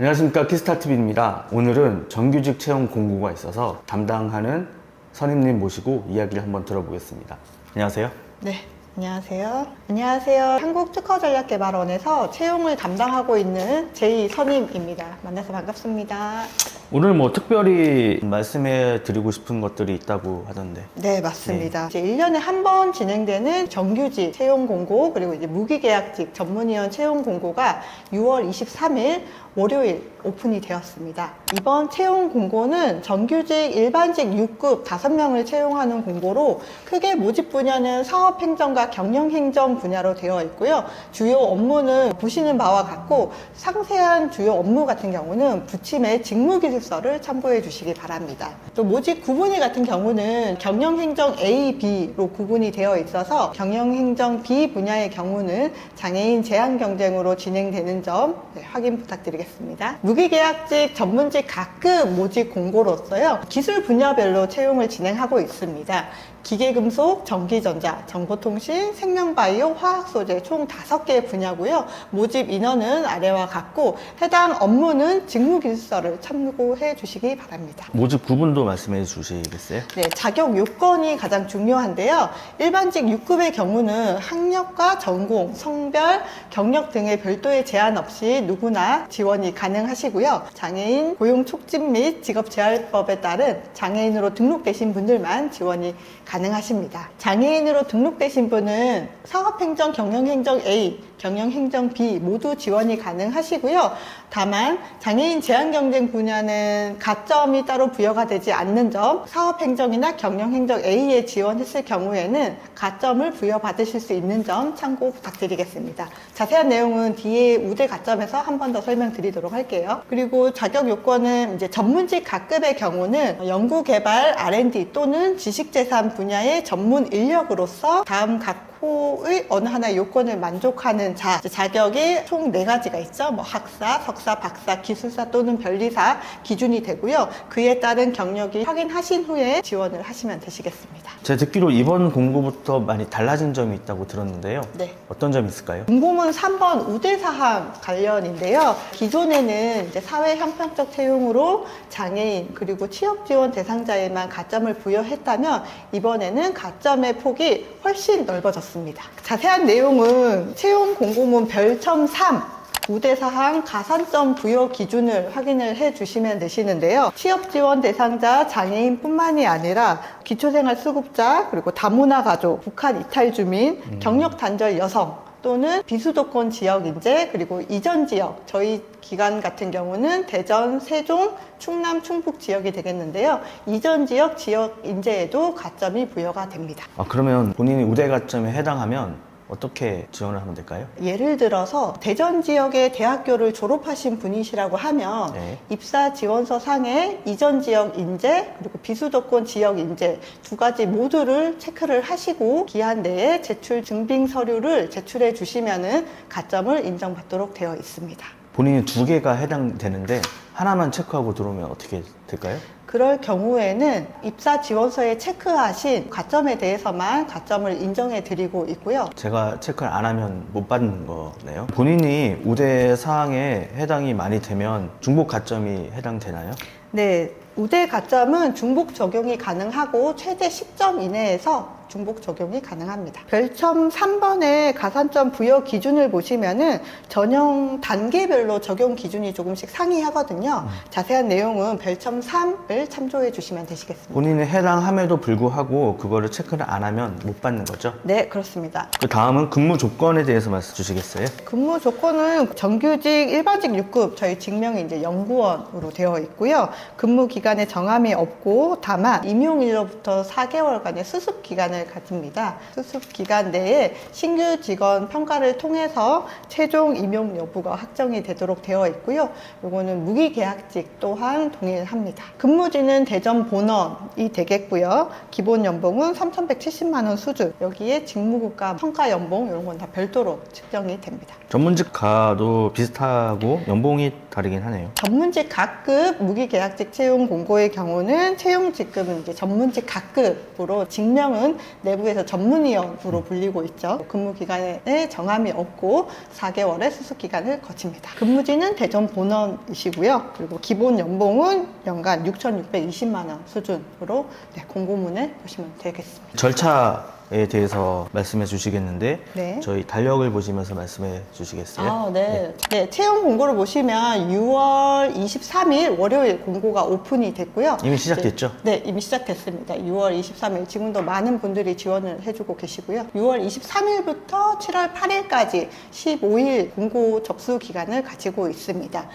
안녕하십니까 키스타TV입니다. 오늘은 정규직 채용 공고가 있어서 담당하는 선임님 모시고 이야기를 한번 들어보겠습니다. 안녕하세요. 네, 안녕하세요. 안녕하세요. 한국특허전략개발원에서 채용을 담당하고 있는 제이 선임입니다. 만나서 반갑습니다. 오늘 뭐 특별히 말씀해 드리고 싶은 것들이 있다고 하던데. 네, 맞습니다. 이제 1년에 한 번 진행되는 정규직 채용 공고, 그리고 이제 무기계약직 전문위원 채용 공고가 6월 23일 월요일 오픈이 되었습니다. 이번 채용 공고는 정규직 일반직 6급 5명을 채용하는 공고로 크게 모집 분야는 사업행정과 경영행정 분야로 되어 있고요. 주요 업무는 보시는 바와 같고 상세한 주요 업무 같은 경우는 부침의 직무기술서를 참고해 주시기 바랍니다. 또 모집 구분위 같은 경우는 경영행정 A, B로 구분이 되어 있어서 경영행정 B 분야의 경우는 장애인 제한 경쟁으로 진행되는 점 네, 확인 부탁드리겠습니다. 무기계약직 전문직 각급 모집 공고로서요. 기술 분야별로 채용을 진행하고 있습니다. 기계금속, 전기전자, 정보통신, 생명바이오, 화학소재 총 5개 분야고요. 모집 인원은 아래와 같고 해당 업무는 직무기술서를 참고해 주시기 바랍니다. 모집 구분도 말씀해 주시겠어요? 네, 자격 요건이 가장 중요한데요. 일반직 6급의 경우는 학력과 전공, 성별, 경력 등의 별도의 제한 없이 누구나 지원이 가능하시고요. 장애인 고용 촉진 및 직업 재활법에 따른 장애인으로 등록되신 분들만 지원이 가능하십니다. 장애인으로 등록되신 분은 사업행정, 경영행정 A, 경영행정 B 모두 지원이 가능하시고요. 다만 장애인 제한 경쟁 분야는 가점이 따로 부여가 되지 않는 점, 사업행정이나 경영행정 A에 지원했을 경우에는 가점을 부여받으실 수 있는 점 참고 부탁드리겠습니다. 자세한 내용은 뒤에 우대 가점에서 한 번 더 설명드리도록 할게요. 그리고 자격 요건은 이제 전문직 각급의 경우는 연구개발, R&D 또는 지식재산 분야의 전문 인력으로서 다음 각 호의 어느 하나의 요건을 만족하는 자 자격이 총 네 가지가 있죠. 뭐 학사, 석사, 박사, 기술사 또는 변리사 기준이 되고요. 그에 따른 경력이 확인하신 후에 지원을 하시면 되시겠습니다. 제가 듣기로 이번 공고부터 많이 달라진 점이 있다고 들었는데요. 네. 어떤 점이 있을까요? 공고문 3번 우대사항 관련인데요. 기존에는 이제 사회 형평적 채용으로 장애인 그리고 취업 지원 대상자에만 가점을 부여했다면 이번에는 가점의 폭이 훨씬 넓어졌습니다. 자세한 내용은 채용 공고문 별첨 3 우대사항 가산점 부여 기준을 확인을 해 주시면 되시는데요. 취업 지원 대상자 장애인뿐만이 아니라 기초생활 수급자 그리고 다문화 가족, 북한 이탈 주민, 경력 단절 여성 또는 비수도권 지역 인재 그리고 이전 지역 저희 기관 같은 경우는 대전, 세종, 충남, 충북 지역이 되겠는데요. 이전 지역 지역 인재에도 가점이 부여가 됩니다. 아, 그러면 본인이 우대 가점에 해당하면 어떻게 지원을 하면 될까요? 예를 들어서 대전 지역의 대학교를 졸업하신 분이시라고 하면 네. 입사 지원서 상에 이전 지역 인재 그리고 비수도권 지역 인재 두 가지 모두를 체크를 하시고 기한 내에 제출 증빙 서류를 제출해 주시면은 가점을 인정받도록 되어 있습니다. 본인이 두 개가 해당되는데 하나만 체크하고 들어오면 어떻게 될까요? 그럴 경우에는 입사 지원서에 체크하신 가점에 대해서만 가점을 인정해 드리고 있고요. 제가 체크를 안 하면 못 받는 거네요. 본인이 우대 사항에 해당이 많이 되면 중복 가점이 해당되나요? 네, 우대 가점은 중복 적용이 가능하고 최대 10점 이내에서 중복 적용이 가능합니다. 별첨 3번의 가산점 부여 기준을 보시면은 전형 단계별로 적용 기준이 조금씩 상이하거든요. 자세한 내용은 별첨 3을 참조해 주시면 되시겠습니다. 본인이 해당함에도 불구하고 그거를 체크를 안 하면 못 받는 거죠. 네, 그렇습니다. 그 다음은 근무 조건에 대해서 말씀 주시겠어요? 근무 조건은 정규직 일반직 6급 저희 직명이 이제 연구원으로 되어 있고요. 근무 기간에 정함이 없고 다만 임용일로부터 4개월간의 수습 기간을 가집니다. 수습 기간 내에 신규 직원 평가를 통해서 최종 임용 여부가 확정이 되도록 되어 있고요. 요거는 무기계약직 또한 동일합니다. 근무지는 대전 본원이 되겠고요. 기본 연봉은 3,170만 원 수준. 여기에 직무국가 평가 연봉 이런 건 다 별도로 측정이 됩니다. 전문직 가도 비슷하고 연봉이 다르긴 하네요. 전문직 각급 무기계약직 채용 공고의 경우는 채용 직급은 이제 전문직 각급으로 직명은 내부에서 전문위원으로 불리고 있죠. 근무 기간에 정함이 없고 4개월의 수습 기간을 거칩니다. 근무지는 대전 본원이시고요. 그리고 기본 연봉은 연간 6,620만 원 수준으로 네, 공고문을 보시면 되겠습니다. 절차 에 대해서 말씀해 주시겠는데 네. 저희 달력을 보시면서 말씀해 주시겠어요? 아, 네. 네. 채용 공고를 보시면 6월 23일 월요일 공고가 오픈이 됐고요. 이미 시작됐죠? 이제- 네, 이미 시작됐습니다. 6월 23일. 지금도 많은 분들이 지원을 해주고 계시고요. 6월 23일부터 7월 8일까지 15일 공고 접수 기간을 가지고 있습니다.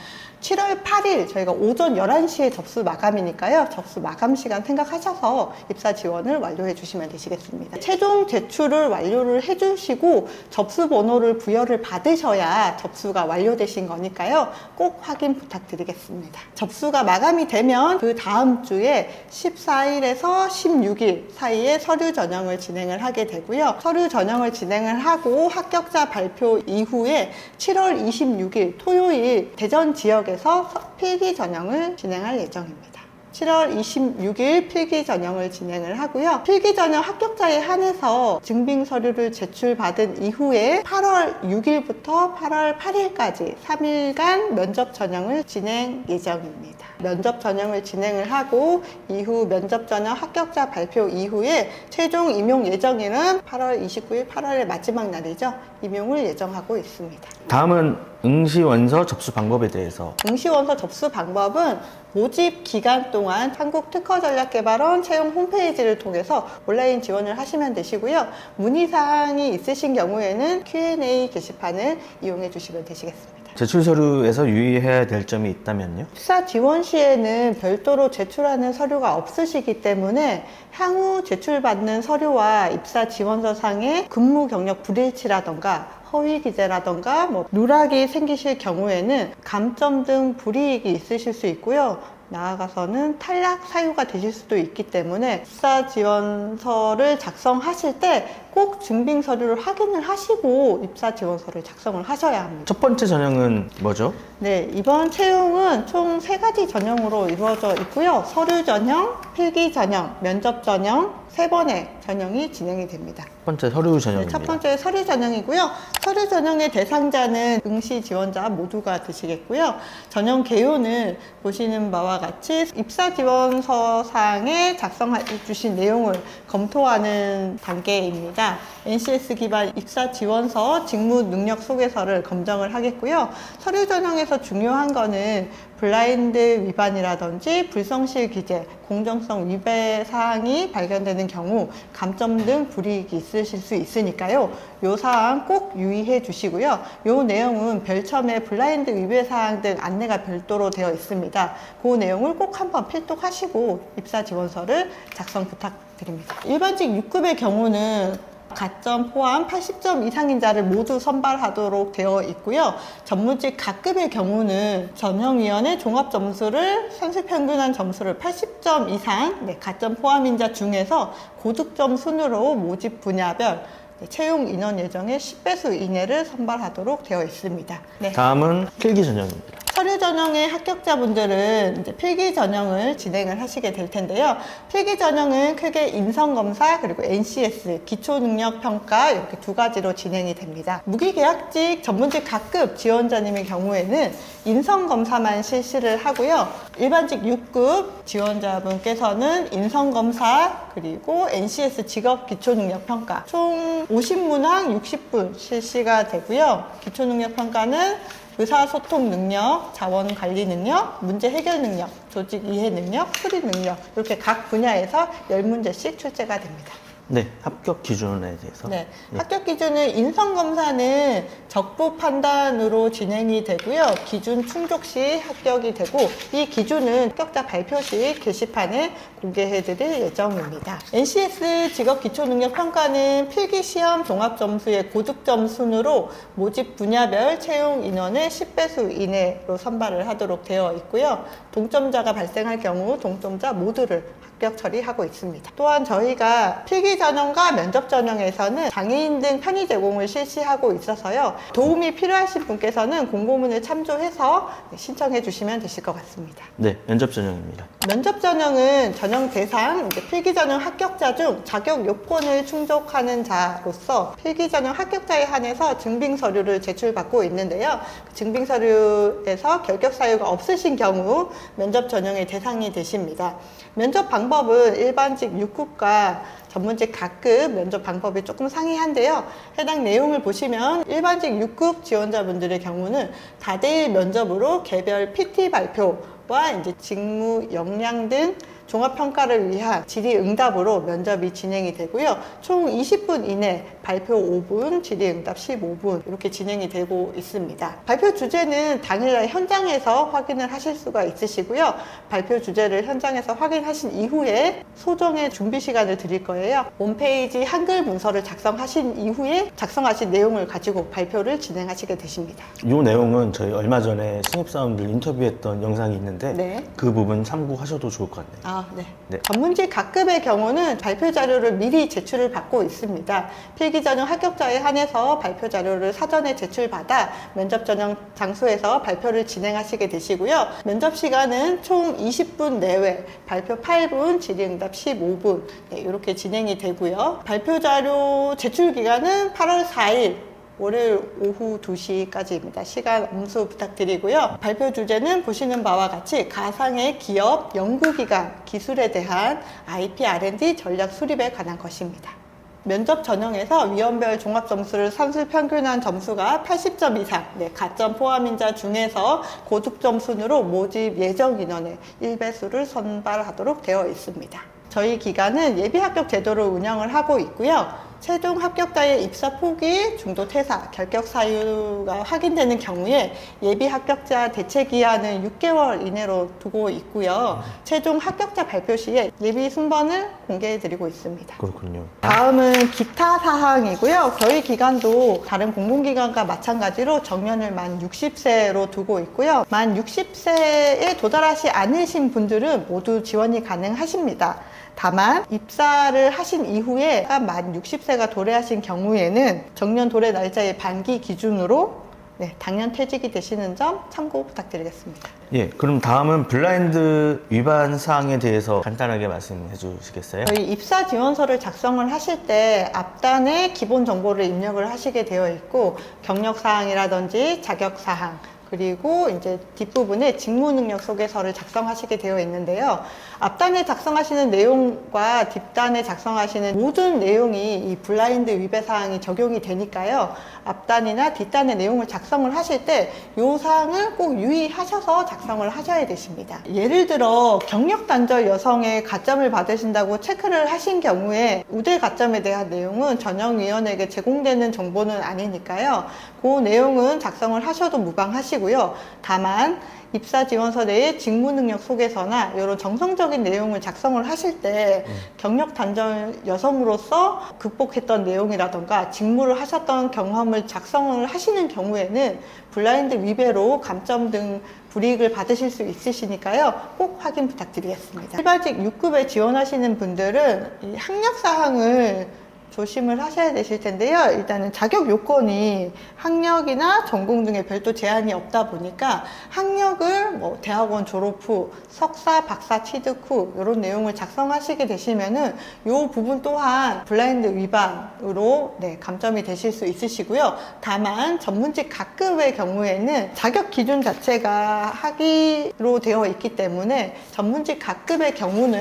7월 8일 저희가 오전 11시에 접수 마감이니까요. 접수 마감 시간 생각하셔서 입사 지원을 완료해 주시면 되시겠습니다. 최종 제출을 완료를 해 주시고 접수 번호를 부여를 받으셔야 접수가 완료되신 거니까요. 꼭 확인 부탁드리겠습니다. 접수가 마감이 되면 그 다음 주에 14일에서 16일 사이에 서류 전형을 진행을 하게 되고요. 서류 전형을 진행을 하고 합격자 발표 이후에 7월 26일 토요일 대전 지역에 서 서- 필기 전형을 진행할 예정입니다. 7월 26일 필기 전형을 진행을 하고요. 필기 전형 합격자에 한해서 증빙 서류를 제출받은 이후에 8월 6일부터 8월 8일까지 3일간 면접 전형을 진행 예정입니다. 면접 전형을 진행을 하고 이후 면접 전형 합격자 발표 이후에 최종 임용 예정일은 8월 29일 8월의 마지막 날이죠. 임용을 예정하고 있습니다. 다음은 응시원서 접수 방법에 대해서 응시원서 접수 방법은 모집 기간 동안 한국특허전략개발원 채용 홈페이지를 통해서 온라인 지원을 하시면 되시고요. 문의사항이 있으신 경우에는 Q&A 게시판을 이용해 주시면 되시겠습니다. 제출 서류에서 유의해야 될 점이 있다면요? 입사 지원 시에는 별도로 제출하는 서류가 없으시기 때문에 향후 제출받는 서류와 입사 지원서 상의 근무 경력 불일치라던가 허위 기재라던가 뭐 누락이 생기실 경우에는 감점 등 불이익이 있으실 수 있고요. 나아가서는 탈락 사유가 되실 수도 있기 때문에 입사 지원서를 작성하실 때 꼭 증빙 서류를 확인을 하시고 입사 지원서를 작성을 하셔야 합니다. 첫 번째 전형은 뭐죠? 네, 이번 채용은 총 세 가지 전형으로 이루어져 있고요. 서류 전형, 필기 전형, 면접 전형, 세 번의 전형이 진행이 됩니다. 첫 번째 서류 네, 전형입니다. 첫 번째 서류 전형이고요. 서류 전형의 대상자는 응시 지원자 모두가 되시겠고요. 전형 개요는 보시는 바와 같이 입사 지원서 상에 작성해 주신 내용을 검토하는 단계입니다. NCS 기반 입사 지원서 직무 능력 소개서를 검정을 하겠고요. 서류 전형에서 중요한 거는 블라인드 위반이라든지 불성실 기재, 공정성 위배 사항이 발견되는 경우 감점 등 불이익이 있으실 수 있으니까요. 요 사항 꼭 유의해 주시고요. 요 내용은 별첨에 블라인드 위배 사항 등 안내가 별도로 되어 있습니다. 그 내용을 꼭 한번 필독하시고 입사 지원서를 작성 부탁드립니다. 일반직 6급의 경우는 가점 포함 80점 이상인 자를 모두 선발하도록 되어 있고요. 전문직 각급의 경우는 전형위원회 종합 점수를 선수 평균한 점수를 80점 이상, 네, 가점 포함인 자 중에서 고득점 순으로 모집 분야별 네, 채용 인원 예정의 10배수 이내를 선발하도록 되어 있습니다. 네. 다음은 필기 전형입니다. 서류 전형의 합격자분들은 이제 필기 전형을 진행을 하시게 될 텐데요. 필기 전형은 크게 인성 검사 그리고 NCS 기초 능력 평가 이렇게 두 가지로 진행이 됩니다. 무기계약직 전문직 각급 지원자님의 경우에는 인성 검사만 실시를 하고요. 일반직 6급 지원자분께서는 인성 검사 그리고 NCS 직업 기초 능력 평가 총 50문항 60분 실시가 되고요. 기초 능력 평가는 의사소통 능력, 자원 관리 능력, 문제 해결 능력, 조직 이해 능력, 수리 능력 이렇게 각 분야에서 10문제씩 출제가 됩니다. 네, 합격 기준에 대해서. 네. 예. 합격 기준은 인성 검사는 적부 판단으로 진행이 되고요. 기준 충족 시 합격이 되고 이 기준은 합격자 발표 시 게시판에 공개해 드릴 예정입니다. NCS 직업 기초 능력 평가는 필기 시험 종합 점수의 고득점 순으로 모집 분야별 채용 인원의 10배수 이내로 선발을 하도록 되어 있고요. 동점자가 발생할 경우 동점자 모두를 합격 처리하고 있습니다. 또한 저희가 필기 전형과 면접 전형에서는 장애인 등 편의 제공을 실시하고 있어서요. 도움이 필요하신 분께서는 공고문을 참조해서 신청해 주시면 되실 것 같습니다. 네, 면접 전형입니다. 면접 전형은 전형 대상 이제 필기 전형 합격자 중 자격 요건을 충족하는 자로서 필기 전형 합격자에 한해서 증빙 서류를 제출받고 있는데요. 그 증빙 서류에서 결격 사유가 없으신 경우 면접 전형의 대상이 되십니다. 면접 방법 은 일반직 6급과 전문직 각급 면접 방법이 조금 상이한데요. 해당 내용을 보시면 일반직 6급 지원자분들의 경우는 다대일 면접으로 개별 PT 발표와 이제 직무 역량 등 종합 평가를 위한 질의 응답으로 면접이 진행이 되고요. 총 20분 이내 발표 5분, 질의 응답 15분 이렇게 진행이 되고 있습니다. 발표 주제는 당일날 현장에서 확인을 하실 수가 있으시고요. 발표 주제를 현장에서 확인하신 이후에 소정의 준비 시간을 드릴 거예요. 홈페이지 한글 문서를 작성하신 이후에 작성하신 내용을 가지고 발표를 진행하시게 되십니다. 이 내용은 저희 얼마 전에 신입사원들 인터뷰했던 영상이 있는데 네. 그 부분 참고하셔도 좋을 것 같네요. 아, 네. 네. 전문직 각급의 경우는 발표 자료를 미리 제출을 받고 있습니다. 필기 전형 합격자에 한해서 발표 자료를 사전에 제출받아 면접 전형 장소에서 발표를 진행하시게 되시고요. 면접 시간은 총 20분 내외, 발표 8분, 질의응답 15분 네, 이렇게 진행이 되고요. 발표 자료 제출 기간은 8월 4일 월요일 오후 2시까지입니다. 시간 엄수 부탁드리고요. 발표 주제는 보시는 바와 같이 가상의 기업, 연구기관, 기술에 대한 IP R&D 전략 수립에 관한 것입니다. 면접 전형에서 위원별 종합 점수를 산술 평균한 점수가 80점 이상, 네, 가점 포함인자 중에서 고득점 순으로 모집 예정 인원의 1배수를 선발하도록 되어 있습니다. 저희 기관은 예비 합격 제도를 운영을 하고 있고요. 최종 합격자의 입사 포기, 중도 퇴사, 결격 사유가 확인되는 경우에 예비 합격자 대체 기한은 6개월 이내로 두고 있고요. 최종 합격자 발표 시에 예비 순번을 공개해 드리고 있습니다. 그렇군요. 다음은 기타 사항이고요. 저희 기관도 다른 공공기관과 마찬가지로 정년을 만 60세로 두고 있고요. 만 60세에 도달하지 않으신 분들은 모두 지원이 가능하십니다. 다만 입사를 하신 이후에 만 60세가 도래하신 경우에는 정년 도래 날짜의 반기 기준으로 네, 당년 퇴직이 되시는 점 참고 부탁드리겠습니다. 예, 그럼 다음은 블라인드 위반 사항에 대해서 간단하게 말씀해 주시겠어요? 저희 입사 지원서를 작성을 하실 때 앞단에 기본 정보를 입력을 하시게 되어 있고 경력 사항이라든지 자격 사항 그리고 이제 뒷부분에 직무 능력 소개서를 작성하시게 되어 있는데요. 앞단에 작성하시는 내용과 뒷단에 작성하시는 모든 내용이 이 블라인드 위배 사항이 적용이 되니까요. 앞단이나 뒷단의 내용을 작성을 하실 때 이 사항을 꼭 유의하셔서 작성을 하셔야 되십니다. 예를 들어 경력 단절 여성의 가점을 받으신다고 체크를 하신 경우에 우대 가점에 대한 내용은 전형위원에게 제공되는 정보는 아니니까요. 그 내용은 작성을 하셔도 무방하시고 요. 다만 입사 지원서 내에 직무 능력 소개서나 이런 정성적인 내용을 작성을 하실 때 경력 단절 여성으로서 극복했던 내용이라던가 직무를 하셨던 경험을 작성을 하시는 경우에는 블라인드 위배로 감점 등 불이익을 받으실 수 있으시니까요. 꼭 확인 부탁드리겠습니다. 일반직 6급에 지원하시는 분들은 이 학력 사항을 조심을 하셔야 되실 텐데요. 일단은 자격 요건이 학력이나 전공 등에 별도 제한이 없다 보니까 학력을 뭐 대학원 졸업 후 석사, 박사 취득 후 이런 내용을 작성하시게 되시면은 요 부분 또한 블라인드 위반으로 네, 감점이 되실 수 있으시고요. 다만 전문직 각급의 경우에는 자격 기준 자체가 학위로 되어 있기 때문에 전문직 각급의 경우는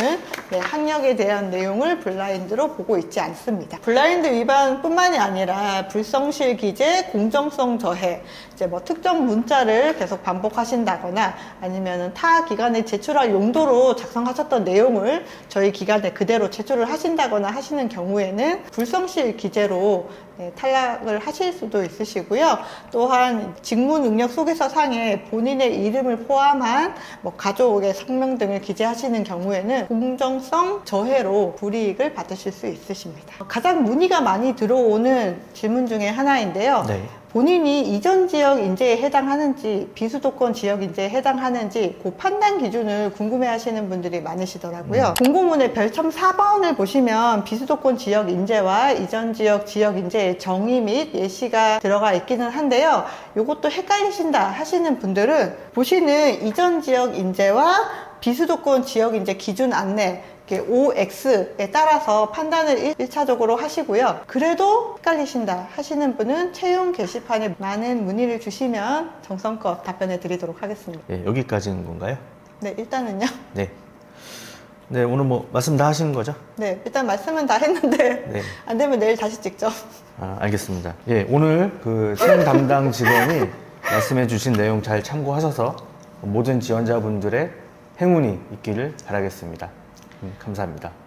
네, 학력에 대한 내용을 블라인드로 보고 있지 않습니다. 블라인드 위반뿐만이 아니라 불성실 기재, 공정성 저해, 이제 뭐 특정 문자를 계속 반복하신다거나 아니면 타 기관에 제출할 용도로 작성하셨던 내용을 저희 기관에 그대로 제출을 하신다거나 하시는 경우에는 불성실 기재로 네, 탈락을 하실 수도 있으시고요. 또한 직무 능력 소개서 상에 본인의 이름을 포함한 뭐 가족의 성명 등을 기재하시는 경우에는 공정성 저해로 불이익을 받으실 수 있으십니다. 가장 문의가 많이 들어오는 질문 중에 하나인데요. 네. 본인이 이전 지역 인재에 해당하는지 비수도권 지역 인재에 해당하는지 그 판단 기준을 궁금해 하시는 분들이 많으시더라고요. 공고문의 별첨 4번을 보시면 비수도권 지역 인재와 이전 지역 지역 인재의 정의 및 예시가 들어가 있기는 한데요. 이것도 헷갈리신다 하시는 분들은 보시는 이전 지역 인재와 비수도권 지역 인재 기준 안내 OX에 따라서 판단을 1차적으로 하시고요. 그래도 헷갈리신다 하시는 분은 채용 게시판에 많은 문의를 주시면 정성껏 답변해 드리도록 하겠습니다. 예, 여기까지인 건가요? 네, 일단은요. 네. 네, 오늘 뭐 말씀 다 하신 거죠? 네, 일단 말씀은 다 했는데 네. 안 되면 내일 다시 찍죠. 아, 알겠습니다. 예, 오늘 그 채용 담당 직원이 말씀해 주신 내용 잘 참고하셔서 모든 지원자분들의 행운이 있기를 바라겠습니다. 음, 감사합니다.